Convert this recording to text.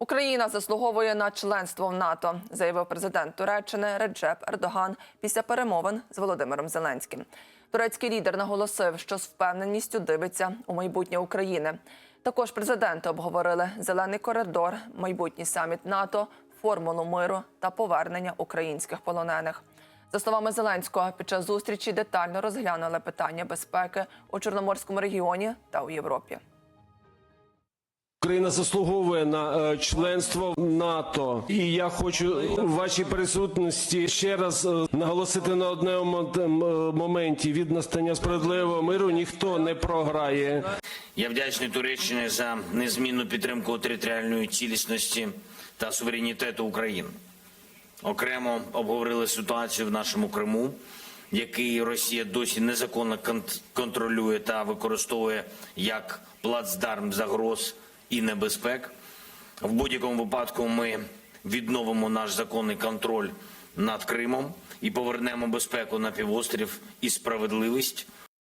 Україна заслуговує на членство в НАТО, заявив президент Туреччини Реджеп Ердоган після перемовин з Володимиром Зеленським. Турецький лідер наголосив, що з впевненістю дивиться у майбутнє України. Також президенти обговорили зелений коридор, майбутній саміт НАТО, формулу миру та повернення українських полонених. За словами Зеленського, під час зустрічі детально розглянули питання безпеки у Чорноморському регіоні та у Європі. Україна заслуговує на е, членство в НАТО, і я хочу у вашій присутності ще раз е, наголосити на одному моменті: від настання справедливого миру ніхто не програє. Я вдячний Туреччині за незмінну підтримку територіальної цілісності та суверенітету України. Окремо обговорили ситуацію в нашому Криму, який Росія досі незаконно кон- контролює та використовує як плацдарм загроз і небезпек. В будь-якому випадку ми відновимо наш законний контроль над Кримом і повернемо безпеку на півострів і справедливість